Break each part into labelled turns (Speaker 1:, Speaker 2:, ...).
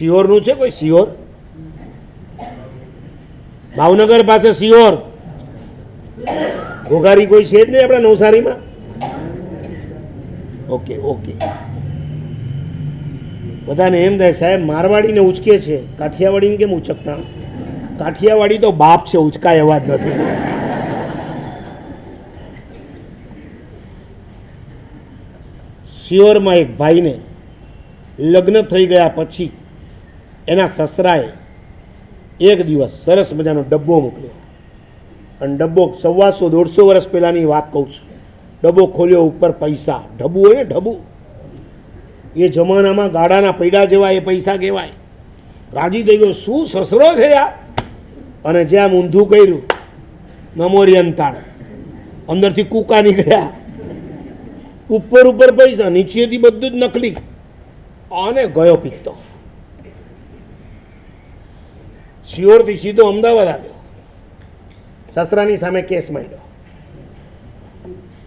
Speaker 1: સિહોરનું છે કોઈ સિહોર? ભાવનગર પાસે સિહોર. ઘોઘારી કોઈ છે જ નહીં આપણા નવસારીમાં? Okay okay. બધાને એમ થાય, સાહેબ, મારવાડીને ઉચકે છે. કાઠિયાવાડીને કેમ ઉચકતા? કાઠિયાવાડી તો બાપ છે, ઉચકાય એવા જ નથી. સિયોરમાં એક ભાઈને લગ્ન થઈ ગયા પછી એના સસરાએ એક દિવસ સરસ મજાનો ડબ્બો મોકલ્યો. અને ડબ્બો સવાસો દોઢસો વર્ષ પહેલાંની વાત કહું છું. ડબ્બો ખોલ્યો ઉપર પૈસા. ઢબુ હોય ને ઢબુ. એ જમાનામાં ગાડાના પૈડા જેવા એ પૈસા કહેવાય. રાજી થઈ ગયો. શું સસરો છે આ? અને જ્યાં ઊંધું કર્યું નમોરી અંતાણ અંદરથી કૂકા નીકળ્યા. ઉપર ઉપર પૈસા. નીચેથી બધું જ નકલી. અને ગયો પિત્તો. શિયોરથી સીધો અમદાવાદ આવ્યો. સસરાની સામે કેસ માંડ્યો.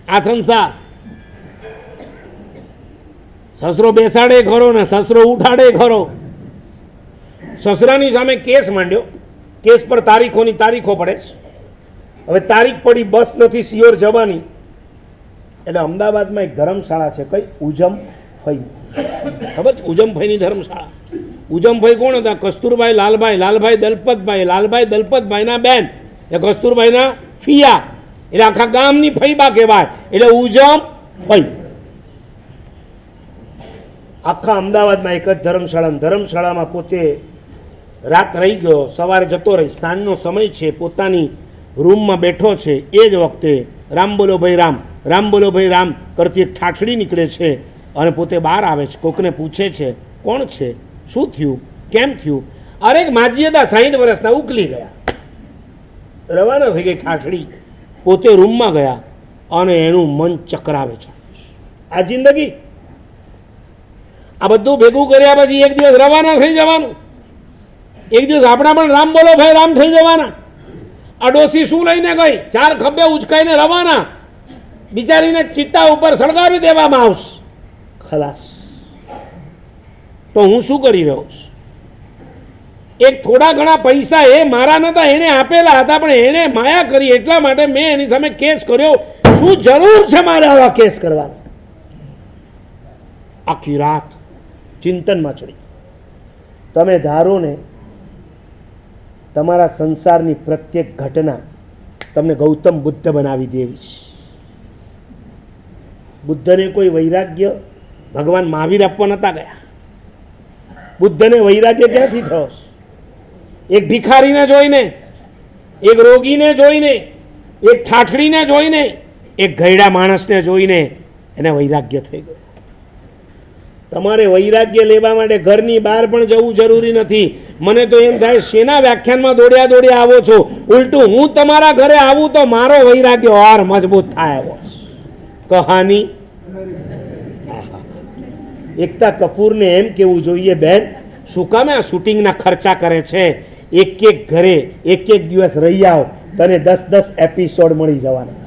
Speaker 1: આ સંસાર. સસરો બેસાડે ખરો ને સસરો ઉઠાડે ખરો. સસરાની સામે કેસ માંડ્યો. કેસ પર તારીખોની તારીખો પડે છે. હવે તારીખ પડી, બસ નથી, સિયોર જવાની. એટલે અમદાવાદમાં એક ધર્મશાળા છે. કઈ? ઉજમ ફઈ. ખબર છે? ઉજમભાઈની ધર્મશાળા. ઉજમભાઈ કોણ હતા? કસ્તુરભાઈ લાલભાઈ લાલભાઈ દલપતભાઈ, લાલભાઈ દલપતભાઈના બેન. એ કસ્તુરભાઈના ફિયા. એટલે આખા ગામની ફૈબા કહેવાય. એટલે ઉજમ ફઈ. આખા અમદાવાદમાં એક જ ધર્મશાળા ધર્મશાળામાં પોતે રાત રહી ગયો, સવારે જતો રહી. સાંજનો સમય છે, પોતાની રૂમમાં બેઠો છે. એ જ વખતે રામ બોલો ભાઈ રામ રામ બોલો ભાઈ રામ કરતી એક ઠાઠડી નીકળે છે અને પોતે બહાર આવે છે. કોકને પૂછે છે, કોણ છે? શું થયું? કેમ થયું? અરે માજી હતા સાઠ વર્ષના ઉકલી ગયા. રવાના થઈ ગઈ ઠાઠડી. પોતે રૂમમાં ગયા અને એનું મન ચકરાવે છે. આ જિંદગી? આ બધું ભેગું કર્યા પછી એક દિવસ રવાના થઈ જવાનું. એક દિવસ આપણા પણ રામ બોલો, ભાઈ, રામ થઈ જવાના. અડોશી શું લઈને ગઈ? ચાર ખભે ઉચકાઈને રવાના. બિચારીને ચિત્તા ઉપર સળગાવી દેવામાં આવશે. ખલાસ. તો હું શું કરી રહ્યો છું? એક થોડા ઘણા પૈસા એ મારા નતા એણે આપેલા હતા, પણ એણે માયા કરી એટલા માટે મેં એની સામે કેસ કર્યો. શું જરૂર છે મારે આવા કેસ કરવાની? આખી રાત ચિંતનમાં ચડી. તમે ધારો ને, તમારા સંસારની પ્રત્યેક ઘટના તમને ગૌતમ બુદ્ધ બનાવી દેવી છે. બુદ્ધને કોઈ વૈરાગ્ય ભગવાન મહાવીર આપવા નતા ગયા. બુદ્ધને વૈરાગ્ય ક્યાંથી થયો એક ભિખારીને જોઈને, એક રોગીને જોઈને, એક ઠાઠડીને જોઈને, એક ઘરડા માણસને જોઈને એને વૈરાગ્ય થઈ ગયું. તમારે વૈરાગ્ય લેવા માટે ઘરની બહાર પણ જવું જરૂરી નથી. મને તો એમ થાય, શેના વ્યાખ્યાનમાં દોડ્યા દોડ્યા આવો છો? ઉલટું, હું તમારા ઘરે આવું તો મારો વૈરાગ્ય ઓર મજબૂત થાય. કહાની. એકતા કપૂરને એમ કેવું જોઈએ, બેન, શું કામે આ શૂટિંગના ખર્ચા કરે છે? એક એક ઘરે, એક એક દિવસ રહી આવ, તને દસ દસ એપિસોડ મળી જવાના.